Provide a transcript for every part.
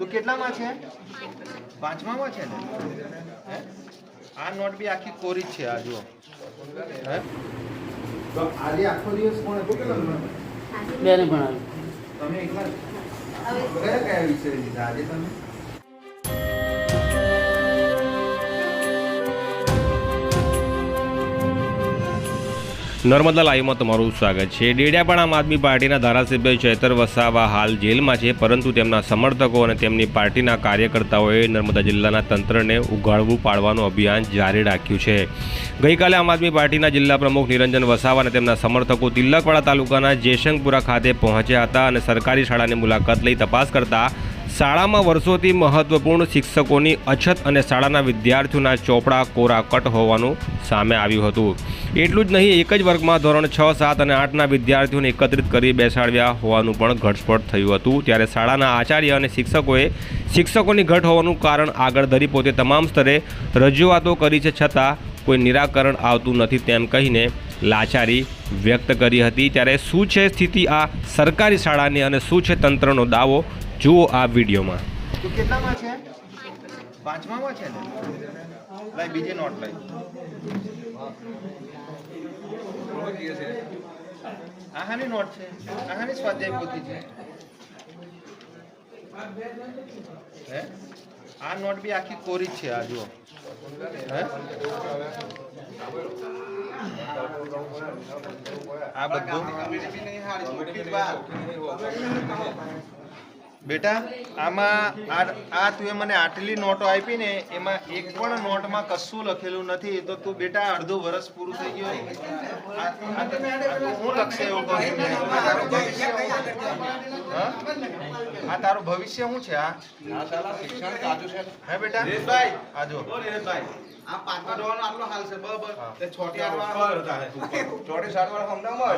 તું કેટલામાં છે? પાંચમામાં છે ને? હે? આ નોટ બી આખી કોરી જ છે આ જુઓ. હે? તો આજે આખો દિવસ કોણે કેટલા બેને ભણાવ્યું. તમે એકલા કયા કયા વિષય લીધા આજે તમે? નર્મદા લાઈવમાં તમારું સ્વાગત છે. ડેડિયાપણ આમ આદમી પાર્ટીના ધારાસભ્ય ચૈતર વસાવા હાલ જેલમાં છે, પરંતુ તેમના સમર્થકો અને તેમની પાર્ટીના કાર્યકર્તાઓએ નર્મદા જિલ્લાના તંત્રને ઉઘાડવું પાડવાનું અભિયાન જારી રાખ્યું છે. ગઈકાલે આમ આદમી પાર્ટીના જિલ્લા પ્રમુખ નિરંજન વસાવા અને તેમના સમર્થકો તિલકવાડા તાલુકાના જેશંગપુરા ખાતે પહોંચ્યા હતા અને સરકારી શાળાની મુલાકાત લઈ તપાસ કરતા શાળામાં વર્ષોથી મહત્વપૂર્ણ શિક્ષકોની અછત અને શાળાના વિદ્યાર્થીઓના ચોપડા કોરા કટ હોવાનું સામે આવ્યું હતું. એટલું જ નહીં, એક જ વર્ગમાં ધોરણ છ, સાત અને આઠના વિદ્યાર્થીઓને એકત્રિત કરી બેસાડ્યા હોવાનું પણ ઘટસ્ફોટ થયું હતું. ત્યારે શાળાના આચાર્ય અને શિક્ષકોએ શિક્ષકોની ઘટ હોવાનું કારણ આગળ ધરી પોતે તમામ સ્તરે રજૂઆતો કરી છે છતાં કોઈ નિરાકરણ આવતું નથી તેમ કહીને લાચારી વ્યક્ત કરી હતી. ત્યારે શું છે સ્થિતિ આ સરકારી શાળાની અને શું છે તંત્રનો દાવો? જુઓ આ વિડીયોમાં. તું કેટલામાં છે? પાંચમામાં છે ને? લાઈ બીજી નોટ લઈ આહાની નોટ છે. આહાની સ્વાધ્યાય છે. હે? આ નોટ બી આખી કોરી જ છે, આ જુઓ. આ બધું? બેટા આમાં આ આ તું મને આટલી નોટો આપી ને એમાં એક પણ નોટમાં કશું લખેલું નથી. તો તું બેટા અડધું વર્ષ પૂરું થઈ ગયું. હું લખશે એવું? હા? તારું ભવિષ્ય શું છે આ? હે બેટા? આજો આ પાંચમા ધોરણનો આટલો હાલ છે બરાબર? તે છોટી આઠ વાળા ચોટી સાત વાળા સમજાવવા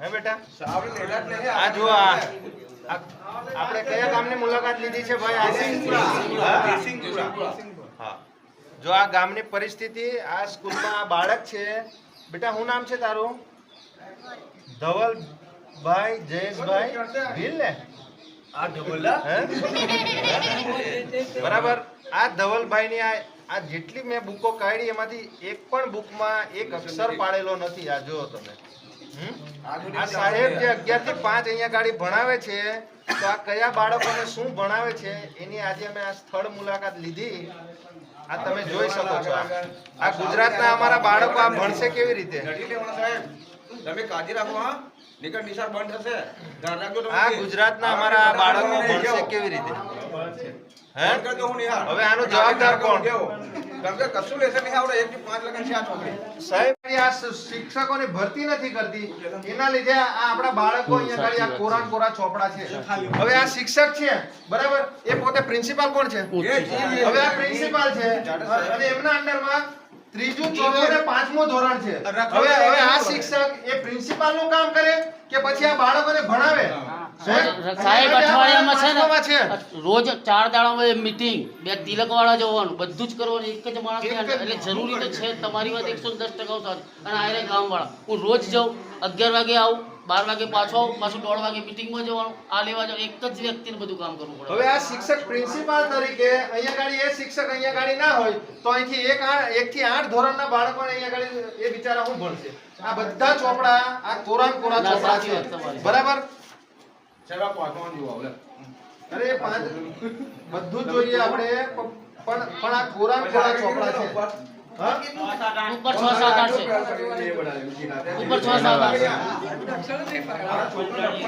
હે બેટા? આપણે લેલા જ નહીં આ જો આ. આ- આપણે કયા ગામની મુલાકાત લીધી છે ભાઈ. હા જો આ ગામની પરિસ્થિતિ આ સ્કૂલમાં આ બાળક છે. બેટા શું નામ છે તારું? ધવલભાઈ જયેશભાઈ ભીલ ને? આ ઢબલા બરાબર. આ ધવલભાઈ ની આ આ જેટલી મેં બુકો કાઢી એમાંથી એક પણ બુકમાં એક અક્ષર પાડેલો નથી આ જો તમે? આ સાહેબ જે અગિયારથી પાંચ અહીંયા ગાડી ભણાવે છે તો આ કયા બાળકોને શું ભણાવે છે એની આજે અમે આ સ્થળ મુલાકાત લીધી. આ તમે જોઈ શકો છો. આ. ગુજરાતના અમારા બાળકો આ ભણશે કેવી રીતે? સાહેબ તમે કાજી રાખો હા? નીકળ નિશાળ બંધ થશે. ધ્યાન રાખજો તમે. આ ગુજરાતના અમારા બાળકો ભણશે કેવી રીતે? હે કરજો હું. નિહાળ. હવે આનો જવાબદાર કોણ? કેમ કે કશું લેશે નહીં આવડે. એક થી પાંચ લગન છે આ છોકરી. સાહેબ આ શિક્ષકોની ભરતી નથી કરતી. એના લીધે આ આપણા બાળકો અહીંયા ખાલી આ કોરાન કોરા ચોપડા છે. હવે આ શિક્ષક છે. બરાબર? એ પોતે પ્રિન્સિપાલ કોણ છે? હવે આ પ્રિન્સિપાલ છે. અને એમના અંડરમાં ત્રીજું ચોથું અને પાંચમું ધોરણ છે. હવે હવે આ શિક્ષક એ પ્રિન્સિપાલનું કામ કરે કે પછી આ બાળકોને ભણાવે? સાહેબ અઠવાડિયામાં છે ને રોજ ચાર દાડામાં મીટિંગ બે તિલક વાળા જવાનું બધું જ કરવાનું એક જ માણસ એટલે જરૂરી તો છે તમારી વાત એકસો દસ ટકા સાચી. અને આયરે ગામ વાળા. હું રોજ જાઉં અગિયાર વાગે આવું બાર વાગે પાછો પાછું દોઢ વાગે મીટિંગમાં જવાનું. આ લેવા જવાનું એક જ વ્યક્તિને બધું કામ કરવું પડે. હવે આ શિક્ષક પ્રિન્સિપાલ તરીકે અહીંયા ગાડી એ શિક્ષક અહીંયા ગાડી ના હોય તો અહીંથી એક એક થી આઠ ધોરણના બાળકોને અહીંયા ગાડી એ બિચારા શું ભણશે? આ બધા ચોપડા આ કોરા કોરા ચોપડા છે. બરાબર? આ પાંચમાં જુઓ હવે અરે પાંચ બધું જ જોઈએ આપણે પણ પણ આ કોરા ને કોરા ચોપડા છે? ઉપર છ સાત આઠ છે. ઉપર છ સાત આઠ છે.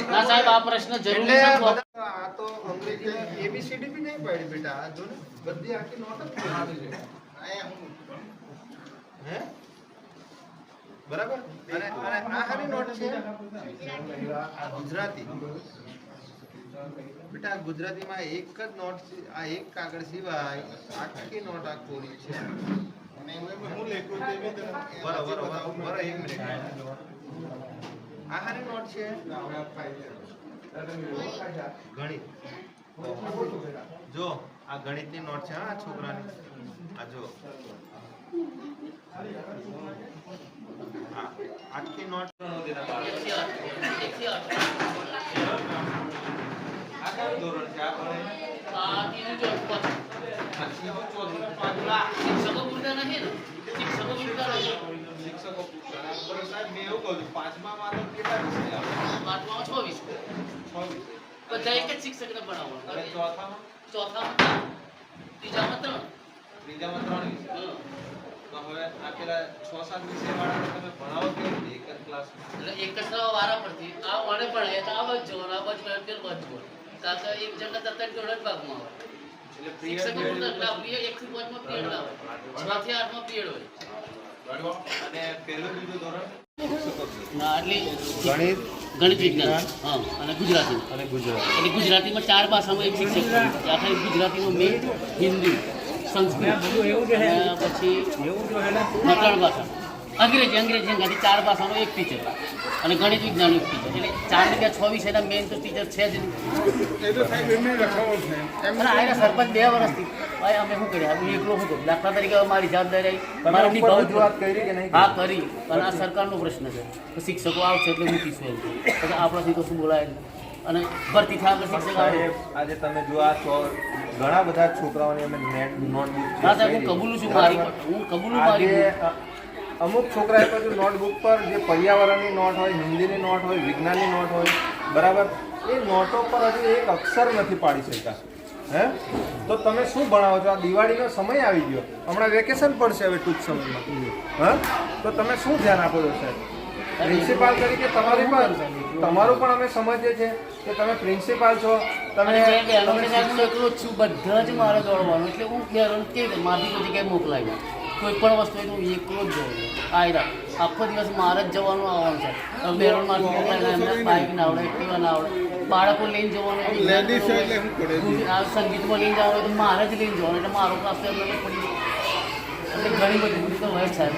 ના સાહેબ આ પ્રશ્ન જરૂરી છે. આ તો અંગ્રેજી એબીસીડી બી નહીં પડી બેટા. આ જો ને બધી આખી નોટ જ પડી છે. હે બરાબર? અને અને આ હારી નોટ છે? ગુજરાતી. બેટા ગુજરાતીમાં એક જ નોટ આ એક કાગળ સિવાય આખી નોટ આ કોરી છે. બરાબર બરાબર બરાબર એક મિનિટ આ નોટ છે. ગણિત. જો આ ગણિતની નોટ છે આ છોકરાની. આ જો. આખી નોટ. આ કયું ધોરણ છે? આ ભણે? શિક્ષકો પૂરતા નથી ને શિક્ષકો પૂરતા શિક્ષકો સાહેબ મેં એવું કહું પાંચમા વિષય આવે છ વિષય છ એક જ શિક્ષકને અને ચોથામાં ચોથામાં ત્રીજામાં ત્રણ ત્રીજામાં ત્રણ વિષય. હવે આ પેલા છ સાત વિષય વાળાને તમે ભણાવો એક જ ક્લાસ એટલે એક જ વારા પરથી આ વાળે ભણાય આ બાજુ જવાનું, આ બાજુ ભણાય બાજુ જવાનું એક જણના તરત દોઢ જ ભાગમાં આવે ગણિત ગણિત વિજ્ઞાન. હા અને ગુજરાતી. અને ગુજરાત. એટલે ગુજરાતીમાં ચાર ભાષામાં એક શિક્ષક આખા ગુજરાતીમાં મેં હિન્દી સંસ્કૃત. પછી હા, ભાષા. અંગ્રેજી અંગ્રેજી અંગ્રેજી ચાર ભાષાનો એક ટીચર અને ગણિત વિજ્ઞાન એક ટીચર એટલે ચાર ને છ વિષયના મેઇન તો ટીચર છે જ નહીં. અને સરપંચ બે વર્ષથી. ભાઈ અમે શું કરીએ? હું એકલો હતો દાખલા તરીકે મારી જવાબદારી આવી. મારે નિભાવવું કરી કે નહીં? હા કરી. અને આ સરકારનો પ્રશ્ન છે. તો શિક્ષકો આવશે એટલે મૂકીશું એમ. પછી આપણાથી તો શું બોલાય? નહીં. અને ભરતી થયા પછી શિક્ષક આવે. આજે તમે જો આ છો ઘણા બધા છોકરાઓને અમે નેટ નોટ હા સાહેબ હું કબૂલું છું મારી હું કબૂલું મારી અમુક છોકરાએ પાછું નોટબુક પર જે પર્યાવરણની નોટ હોય હિન્દીની નોટ હોય વિજ્ઞાનની નોટ હોય બરાબર? એ નોટો પર હજુ એક અક્ષર નથી પાડી શકતા હે? તો તમે શું ભણાવો છો? આ દિવાળીનો સમય આવી ગયો. હમણાં વેકેશન પડશે હવે ટૂંક સમયમાં. હા? તો તમે શું ધ્યાન આપો છો સાહેબ? પ્રિન્સિપાલ તરીકે તમારી પણ તમારું પણ અમે સમજીએ છીએ કે તમે પ્રિન્સિપાલ છો. તમે એકલો જ છું બધા જ મારે દોડવાનું એટલે હું હેરાન કે મારથી કોઈ જગ્યાએ મોકલાય કોઈ પણ વસ્તુ હોય તો હું એકલો જ જઉં આયરા આખો દિવસ મારે જ જવાનું આવવાનું છે. બેરોડ એમને બાઇક ના. આવડે એક્ટિવા ના આવડે. બાળકો લઈને જવાનું આ સંગીતમાં લઈને જવાનું તો મારે જ લઈને જવાનું એટલે મારો ક્લાસ તો એમને પડી એટલે ઘણી બધી ભૂલ તો હોય સાહેબ.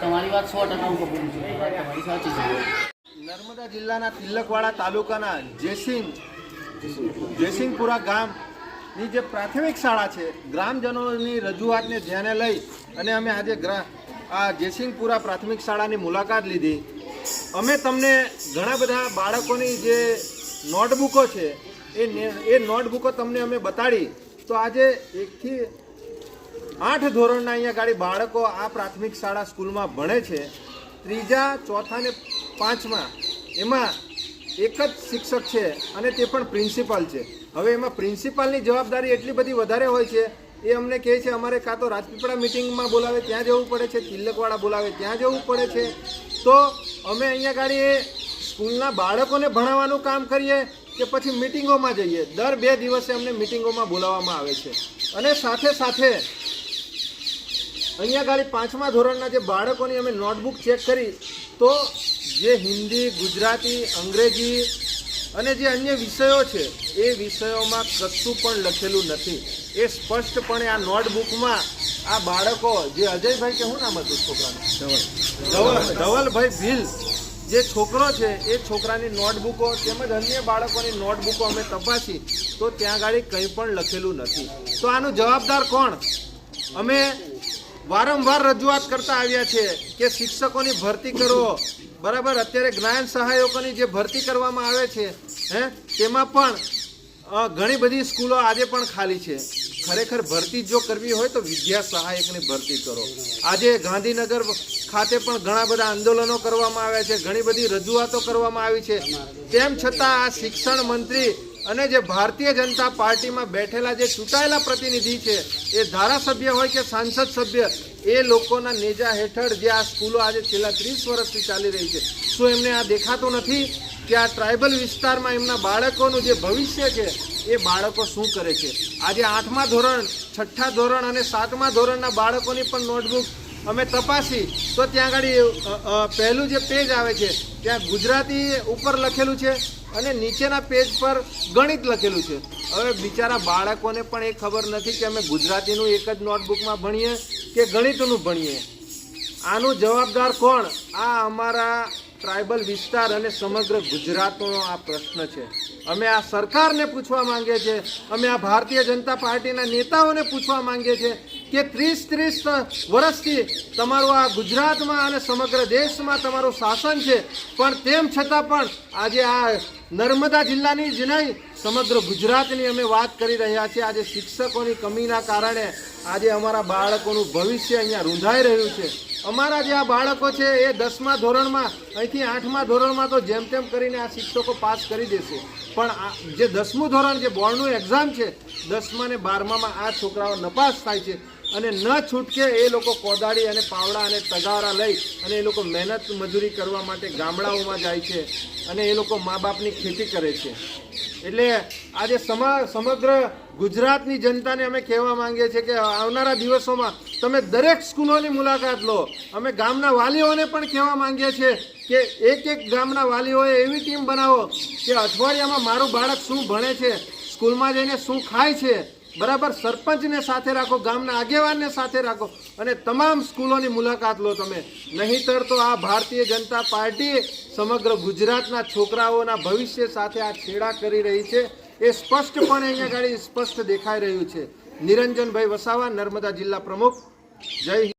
તમારી વાત સો ટકા હું કબૂલું છું. એ વાત તમારી સાચી છે. નર્મદા જિલ્લાના તિલકવાડા તાલુકાના જયસિંહ જયસિંહપુરા ગામની જે પ્રાથમિક શાળા છે, ગ્રામજનોની રજૂઆતને ધ્યાને લઈ અને અમે આજે ગ્રા, આ જયસિંહપુરા પ્રાથમિક શાળાની મુલાકાત લીધી. અમે તમને ઘણા બધા બાળકોની જે નોટબુકો છે, એ એ નોટબુકો તમને અમે બતાડી. તો આજે એકથી આઠ ધોરણના અહીંયા ગાડી બાળકો આ પ્રાથમિક શાળા સ્કૂલમાં ભણે છે. ત્રીજા, ચોથા ને પાંચમા. એમાં એક જ શિક્ષક છે અને તે પણ પ્રિન્સિપાલ છે. હવે એમાં પ્રિન્સિપાલની જવાબદારી એટલી બધી વધારે હોય છે, એ અમને કહે છે અમારે કાં તો રાજપીપળા મિટિંગમાં બોલાવે, ત્યાં જવું પડે છે, તિલકવાડા બોલાવે, ત્યાં જવું પડે છે. તો અમે અહીંયા ગાડી એ સ્કૂલના બાળકોને ભણાવવાનું કામ કરીએ કે પછી મિટિંગોમાં જઈએ. દર બે દિવસે અમને મિટિંગોમાં બોલાવવામાં આવે છે. અને સાથે સાથે અહીંયા ગાડી પાંચમા ધોરણના જે બાળકોની અમે નોટબુક ચેક કરી, તો જે હિન્દી ગુજરાતી અંગ્રેજી અને જે અન્ય વિષયો છે એ વિષયોમાં કશું પણ લખેલું નથી. એ સ્પષ્ટપણે આ નોટબુકમાં આ બાળકો જે અજયભાઈ કે શું નામ હતું છોકરાનું? ધવલ ધવલભાઈ. ભીલ જે છોકરો છે એ છોકરાની નોટબુકો તેમજ અન્ય બાળકોની નોટબુકો અમે તપાસી તો ત્યાં ગાડી કંઈ પણ લખેલું નથી. તો આનું જવાબદાર કોણ? અમે વારંવાર રજૂઆત કરતા આવ્યા છે કે શિક્ષકોની ભરતી કરો બરાબર, અત્યારે જ્ઞાન સહાયકોની જે ભરતી કરવામાં આવે છે, હે, તેમાં પણ ઘણી બધી સ્કૂલો આજે પણ ખાલી છે. ખરેખર ભરતી જો કરવી હોય તો વિદ્યા સહાયકની ભરતી કરો. આજે ગાંધીનગર ખાતે પણ ઘણા બધા આંદોલનો કરવામાં આવ્યા છે, ઘણી બધી રજૂઆતો કરવામાં આવી છે. તેમ છતાં આ શિક્ષણ મંત્રી અને જે ભારતીય જનતા પાર્ટીમાં બેઠેલા જે ચૂંટાયેલા પ્રતિનિધિ છે, એ ધારાસભ્ય હોય કે સાંસદ સભ્ય, એ લોકોના નેજા હેઠળ જે આ સ્કૂલો આજે છેલ્લા ત્રીસ વર્ષથી ચાલી રહી છે. શું એમને આ દેખાતું નથી કે આ ટ્રાઇબલ વિસ્તારમાં એમના બાળકોનું જે ભવિષ્ય છે, એ બાળકો શું કરે છે? આજે આઠમા ધોરણ, છઠ્ઠા ધોરણ અને સાતમા ધોરણના બાળકોની પણ નોટબુક અમે તપાસી, તો ત્યાં આગળ પહેલું જે પેજ આવે છે, ત્યાં ગુજરાતી ઉપર લખેલું છે અને નીચેના પેજ પર ગણિત લખેલું છે. હવે બિચારા બાળકોને પણ એ ખબર નથી કે અમે ગુજરાતીનું એક જ નોટબુકમાં ભણીએ કે ગણિતનું ભણીએ. આનું જવાબદાર કોણ? આ અમારા ટ્રાઇબલ વિસ્તાર અને સમગ્ર ગુજરાતનો આ પ્રશ્ન છે. અમે આ સરકારને પૂછવા માંગીએ છીએ, અમે આ ભારતીય જનતા પાર્ટીના નેતાઓને પૂછવા માંગીએ છીએ કે ત્રીસ ત્રીસ વર્ષથી તમારું આ ગુજરાતમાં અને સમગ્ર દેશમાં તમારું શાસન છે. પણ તેમ છતાં પણ આજે આ નર્મદા જિલ્લાની જ નહીં, સમગ્ર ગુજરાતની અમે વાત કરી રહ્યા છીએ. આજે શિક્ષકોની કમીના કારણે આજે અમારા બાળકોનું ભવિષ્ય અહીંયા રૂંધાઈ રહ્યું છે. અમારા જે આ બાળકો છે એ દસમા ધોરણમાં, અહીંથી આઠમા ધોરણમાં તો જેમ તેમ કરીને આ શિક્ષકો પાસ કરી દેશે. પણ જે દસમું ધોરણ જે બોર્ડનું એક્ઝામ છે, દસમા ને બારમામાં આ છોકરાઓ નપાસ થાય છે. અને ન છૂટકે એ લોકો કોદાળી અને પાવડા અને તગારા લઈ અને એ લોકો મહેનત મજૂરી કરવા માટે ગામડાઓમાં જાય છે અને એ લોકો મા બાપની ખેતી કરે છે. એટલે આજે સમા, સમગ્ર ગુજરાતની જનતાને અમે કહેવા માંગીએ છીએ કે આવનારા દિવસોમાં તમે દરેક સ્કૂલોની મુલાકાત લો. અમે ગામના વાલીઓને પણ કહેવા માંગીએ છીએ કે એક એક ગામના વાલીઓએ એવી ટીમ બનાવો કે અઠવાડિયામાં મારું બાળક શું ભણે છે, સ્કૂલમાં જઈને શું ખાય છે બરાબર, સરપંચને સાથે રાખો, ગામના આગેવાનને સાથે રાખો અને તમામ સ્કૂલોની મુલાકાત લો તમે. નહીંતર તો આ ભારતીય જનતા પાર્ટી સમગ્ર ગુજરાતના છોકરાઓના ભવિષ્ય સાથે આ છેડા કરી રહી છે. એ સ્પષ્ટપણે અહીંયા આગળ સ્પષ્ટ દેખાઈ રહ્યું છે. નિરંજનભાઈ વસાવા, નર્મદા જિલ્લા પ્રમુખ. જય